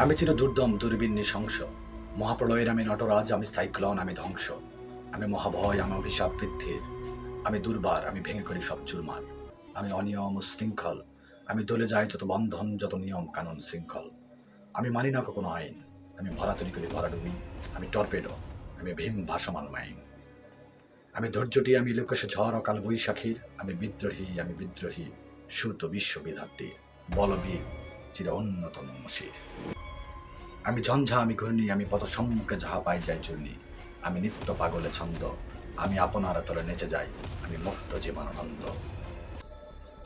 আমি ছিল দুর্দম দুর্বিন নৃশংস মহাপ্রলয়ের আমি নটরাজ, আমি সাইক্লন, আমি ধ্বংস। আমি মহাভয়, আমি অভিশাপ বৃদ্ধির। আমি দুর্বার, আমি ভেঙে করি সব চুরমার। আমি অনিয়ম ও শৃঙ্খল। আমি দলে যাই যত বন্ধন, যত নিয়ম কানুন শৃঙ্খল। আমি মানি না কোনো আইন। আমি ভরা তৈরি করি ভরা ডুবি আমি টর্পেডো। আমি ভীম ভাসমান মাইন। আমি ধৈর্যটি, আমি লোকেশ ঝড়, অকাল বৈশাখীর। আমি বিদ্রোহী আমি বিদ্রোহী, সুত বিশ্ববিধাত্রীর বলবীর, চির অন্যতম মশির। আমি ঝঞ্ঝা, আমি ঘূর্ণি, আমি পথ সম্মুখে যাহা পাই যাই চূর্ণি। আমি নিত্য পাগলে ছন্দ, আমি আপনার তলে নেচে যাই, আমি মুক্ত জীবনানন্দ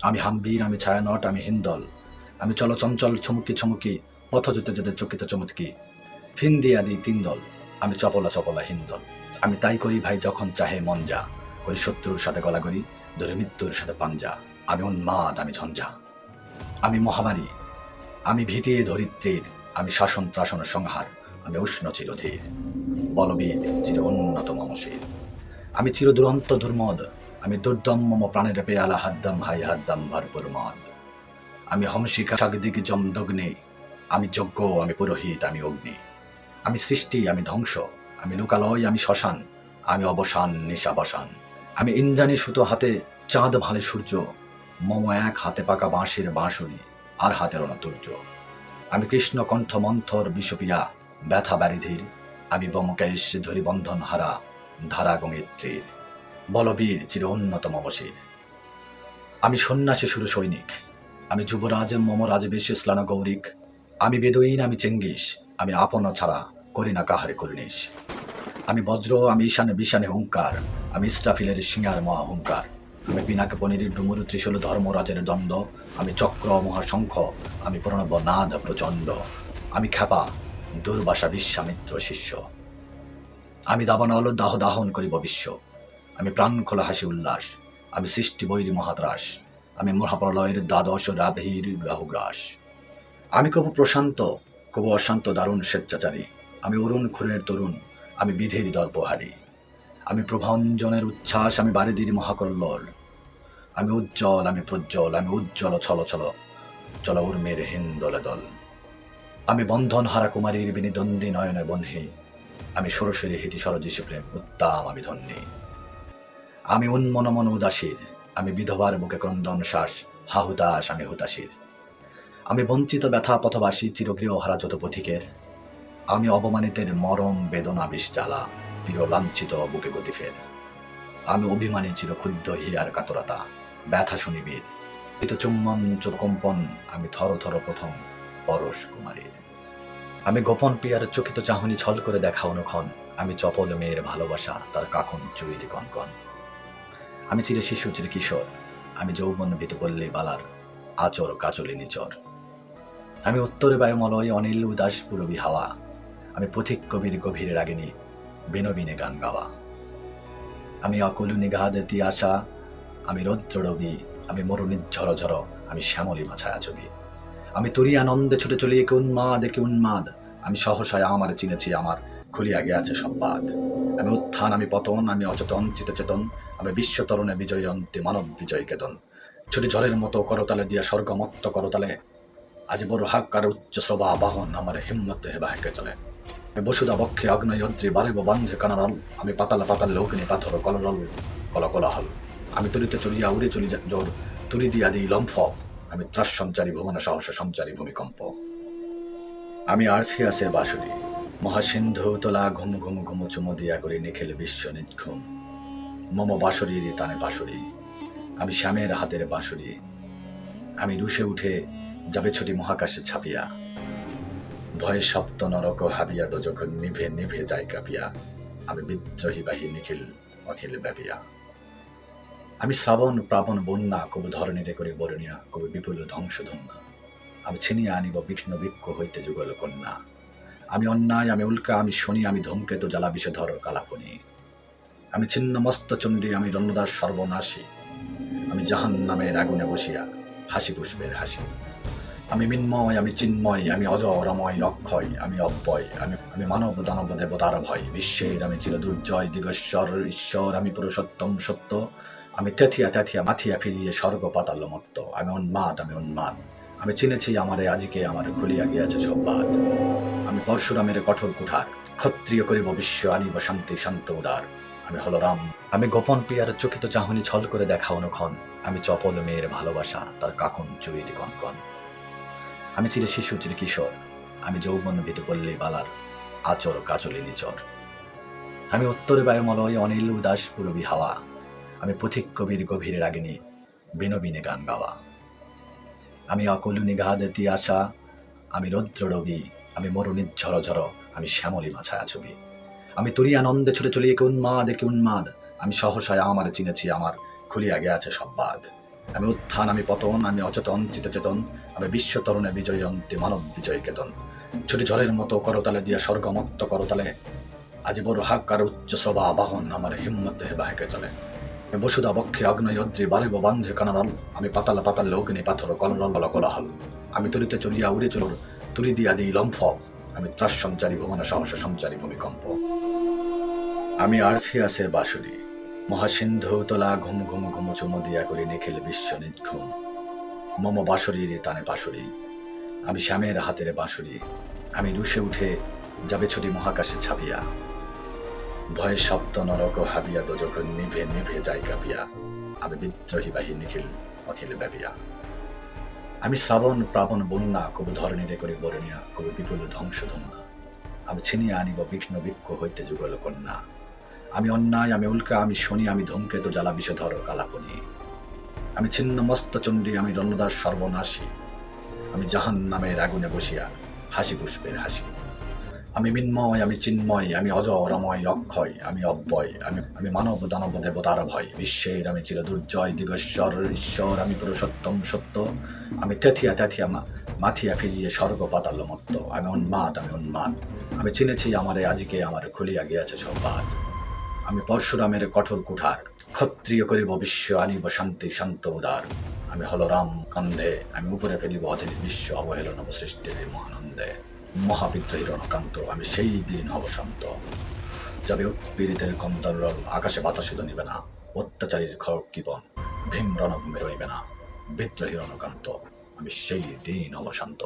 আমি হাম্বির আমি ছায়ানট, আমি হিন্দল, আমি চল চঞ্চল, ছমুকি ছমুকি, পথ যেতে যেতে চকিত চমৎকি ফিন্দি আদি তিন দল, আমি চপলা চপলা হিন্দল। আমি তাই করি ভাই যখন চাহে মন যা, করি শত্রুর সাথে গলা করি ধরে মৃত্যুর সাথে পাঞ্জা, আমি উন্মাদ, আমি ঝঞ্ঝা। আমি মহামারী, আমি ভীতি ধরিত্রীর আমি শাসন ত্রাসন সংহার, আমি উষ্ণ চিরধীর। বলবীর চির উন্নত মমশীর আমি চির দুরন্ত দুর্মদ, আমি দুর্দম মম প্রাণের পেয়ালা হাদ্দাম হাই হাদ্দাম ভরপুর মদ। আমি হংসিকা সাগদিক জম দগ্নে আমি যজ্ঞ, আমি পুরোহিত, আমি অগ্নি। আমি সৃষ্টি, আমি ধ্বংস, আমি লোকালয়, আমি শ্মশান, আমি অবসান, নিশাবসান। আমি ইন্দ্রাণী সুতো হাতে, চাঁদ ভালে সূর্য, মম এক হাতে পাকা বাঁশের বাঁশুরি, আর হাতের অনতুর্য। আমি কৃষ্ণ কণ্ঠ মন্থর বিষপিয়া, ব্যথা ব্যারিধির আমি বমকেশ ধরি বন্ধন হারা, ধারা গঙ্গিত্রীর বলবীর চির উন্নত মমশীর আমি সন্ন্যাসী সুর সৈনিক, আমি যুবরাজ মম রাজবেশে স্লান গৌরিক, আমি বেদইন, আমি চেঙ্গিস, আমি আপন ছাড়া করি না কাহারে করিনিস আমি বজ্র, আমি ঈশানে বিশানে হুঙ্কার, আমি ইস্টাফিলের সিংহার মহা হুঙ্কার। আমি পিনাকে পনিরের ডুমুর ত্রিশূল ধর্মরাজের দণ্ড। আমি চক্র, মহাশঙ্খ, আমি প্রণব নাদ প্রচণ্ড। আমি খ্যাপা, দুর্বাসা বিশ্বামিত্র শিষ্য। আমি দাবানল দাহ দাহন করিব বিশ্ব। আমি প্রাণ খোলা হাসি উল্লাস। আমি সৃষ্টি বৈরি মহাত্রাস। আমি মহাপ্রলয়ের দ্বাদশ রাভীর রাহুগ্রাস আমি কবু প্রশান্ত, কবু অশান্ত দারুণ স্বেচ্ছাচারী। আমি অরুণ খুরের তরুণ। আমি বিধের দর্পহারী। আমি প্রভাঞ্জনের উচ্ছ্বাস, আমি বারিদির মহাকল্লোল। আমি উজ্জ্বল, আমি প্রজ্জ্বল, আমি উজ্জ্বল ছল ছল। চল উর্মের হিন্দলে দল। আমি বন্ধন হারা কুমারীর বিনিদ্বন্দ্বী নয়নে বহ্নি আমি সরস্বরী হিতি সরজিষি প্রেম উত্তাম আমি ধন্যী আমি উন্মনমন উদাসীর। আমি বিধবার বুকে ক্রন্দন শ্বাস হা আমি হুতাশীর। আমি বঞ্চিত ব্যথা পথবাসী, চিরগৃহ হারা যত পথিকের। আমি অবমানিতের মরম বেদনা বিষ জ্বালা। প্রিয় লাঞ্ছিত বুকে গতি ফের। আমি অভিমানী চির ক্ষুদ্র হিয়ার কাতরতা, ব্যথা শুনিবীর পিত চুম্বন চকম্পন আমি থর থর প্রথম পরশ কুমারীর আমি গোপন পিয়ার চকিত চাহনি ছল করে দেখা অনুক্ষণ, আমি চপল মেয়ের ভালোবাসা তার কাকন চুইরি কনকন। আমি চিরে শিশু, চিরে কিশোর, আমি যৌবন ভীত পল্লী বালার আচর কাচলি নিচর। আমি উত্তরে বায়ুমলয় অনিল উদাস পুরবী হাওয়া, আমি পথিক কবির গভীর রাগিনী বিনোবিনে গান গাওয়া আমি অকুলু নিঘাদ আশা আমি রৌদ্র রবি আমি মরুণী ঝর ঝর আমি শ্যামলী মাছায়া ছবি। আমি তরি আনন্দে ছুটে চলি একে উন্মাদ একে উন্মাদ। আমি সহসায় আমার চিনেছি, আমার খুলিয়া গিয়াছে সম্বাদ। আমি উত্থান, আমি পতন, আমি অচেতন চিত চেতন আমি বিশ্বতরণে বিজয় অন্তে মানব বিজয় কেতন। ছুটি ঝড়ের মতো করতালে দিয়া স্বর্গমত্ত করতালে, আজ বড় হাক্কার উচ্চ শ্রবা বাহন আমার হিম্মত হেবা হেঁকে চলে। বসুদা বক্ষে অগ্নয়ন্ত্রী বারিব বান্ধে কানারল। আমি পাতাল পাতাল লৌকিনী পাথর কলরল কল কোলাহল আমি তরিতে চলিয়া উড়ে চলি জোর তুলি দিয়া দিই লম্ফ। আমি ত্রাস সঞ্চারী ভুবন, সাহস সঞ্চারী ভূমিকম্প। আমি আরফিয়াসের বাসুরি মহাসিন্ধু তোলা ঘুম ঘুম ঘুম চুমো দিয়া করি নিখিল বিশ্ব নিঘুম মম বাসুরির তানে বাসুরি আমি শ্যামের হাতের বাঁশুরি। আমি রুশে উঠে যাবে ছুটি মহাকাশে ছাপিয়া। ভয়ে সপ্ত নরক হাবিয়া তো যখন নিভে নিভে যায় কাঁপিয়া। আমি বিদ্রোহী বাহী নিখিল, অখিল ব্যাপিয়া। আমি শ্রাবণ, প্রাবণ, বন্যা, কবু ধরণীরে করি বরণিয়া, কবু বিপুল ধ্বংস ধন্যা আমি ছিনিয়ে আনিব বিষ্ণ বৃক্ষ হইতে যুগল কন্যা। আমি অন্যায়, আমি উল্কা, আমি শনি, আমি ধূমকেতু, জ্বালা বিষধর কালাপনি। আমি ছিন্ন মস্ত চণ্ডী, আমি রণ্যদাস সর্বনাশী। আমি জাহান নামের আগুনে বসিয়া হাসি পুষ্পের হাসি। আমি মিন্ময় আমি চিন্ময় আমি অজর অময় অক্ষয় আমি অব্যয় আমি আমি মানব দানব দেবতার ভয় বিশ্বের আমি চির দুর্জয় দিগশ্বর ঈশ্বর আমি পুরুষোত্তম সত্য আমি তেথিয়া তেথিয়া মাথিয়া ফিরিয়ে স্বর্গ পাতাল মত্ত আমি উন্মাদ আমি উন্মাদ আমি চিনেছি আমারে আজিকে আমার খুলিয়া গিয়াছে সব বাদ আমি পরশুরামের কঠোর কুঠার ক্ষত্রিয় করিব বিশ্ব আনিব শান্তি শান্ত উদার আমি হলো রাম আমি গোপন পিয়ার চকিত চাহনি ছল করে দেখা অনুক্ষণ আমি চপল মেয়ের ভালোবাসা তার কাকন চুরির কনকন আমি চিরে শিশু চির কিশোর। আমি যৌবন ভিতপল্লী বালার আচর কাচলি নিচর। আমি উত্তরে বায়ুমলয়, অনিল উদাস, পুরবী হাওয়া। আমি পথিক কবির গভীর রাগিনী, বিনোবিনে গান গাওয়া। আমি অকলু নিঘাদেতি আশা। আমি রৌদ্র রবি আমি মরুণির ঝর ঝর। আমি শ্যামলী মাছায়া ছবি। আমি তুরি আনন্দে ছুটে চলি, একে উন্মাদ একে উন্মাদ। আমি সহসায় আমার চিনেছি, আমার খুলিয়া গিয়াছে সব বাদ। আমি উত্থান, আমি পতন, আমি অচেতন চিতচেতন আমি বিশ্ব তরুণে বিজয়ন্তী মানব বিজয় কেতন। ছুটি ঝড়ের মতো করতালে দিয়া স্বর্গমত্ত করতালে, আজি বড় হাক্কার উচ্চ সভা বাহন আমার হিম্মত বাহেকে চলে। বসুদা বক্ষে অগ্নয়দ্রি বারিব বান্ধে কানারল আমি পাতাল পাতাল অগ্নি পাথর কলরল কোলাহল। আমি তুলিতে চলিয়া উড়ে চলুর তুলি দিয়া দিই লম্ফ। আমি ত্রাস সঞ্চারী, ভুবন সাহস সঞ্চারী, ভূমিকম্প। আমি আরফিয়াসের বাসুরি মহাসিন্ধু তোলা ঘুম ঘুম ঘুম চুমু দিয়া করি নিখিল বিশ্ব নিঘুম মম বাসুরির তানে বাসুরি আমি শ্যামের হাতের বাঁশুরি। আমি রুশে উঠে যাবে ছুটি মহাকাশে ছাপিয়া। ভয়ে সপ্ত নরক হাবিয়া দোজক নিভে নিভে যাই কাঁপিয়া। আমি বিদ্রোহী বাহী নিখিল অখিল ব্যাপিয়া। আমি শ্রাবণ প্রাবণ বন্যা কবু ধরণীরে করি বরণিয়া, কবু বিপুল ধ্বংস ধন্যা আমি ছিনিয়া আনিব বিষ্ণু বৃক্ষ হইতে যুগল কন্যা। আমি অন্যায়, আমি উল্কা, আমি শনি, আমি ধূমকেতু, জ্বালা বিষধর কালাপনি আমি ছিন্ন মস্ত চণ্ডী, আমি রণদাস সর্বনাশী। আমি জাহান নামের আগুনে বসিয়া হাসি পুষ্পের হাসি। আমি মিন্ময়, আমি চিন্ময়, আমি অজর, অময়, অক্ষয়, আমি অব্যয়। আমি আমি মানব, দানব, দেবতার ভয়। বিশ্বের আমি চির দুর্জয়, দিগশ্বর, ঈশ্বর, আমি পুরুষোত্তম সত্য। আমি তেথিয়া তেথিয়া মাথিয়া ফিরিয়ে স্বর্গ পাতাল মত্ত। আমি উন্মাদ আমি উন্মাদ আমি চিনেছি আমারে, আজিকে আমার খুলিয়া গিয়াছে সব বাদ। আমি পরশুরামের কঠোর কুঠার। ক্ষত্রিয় করিব বিশ্ব, আনিব শান্তি, শান্ত উদার। আমি হলো রাম কান্ধে আমি উপরে ফেলিব অধীর বিশ্ব, অবহেলন সৃষ্টির মহানন্দে। মহাবিদ্রোহী রণকান্ত, আমি সেই দিন হব শান্ত। যাবে উৎপীড়িতের কন্দরল আকাশে বাতাসিত নিবে না, অত্যাচারীর খড়গ কিবন, ভীম রণভূমে রইবে না। বিদ্রোহী রণকান্ত, আমি সেই দিন হব শান্ত।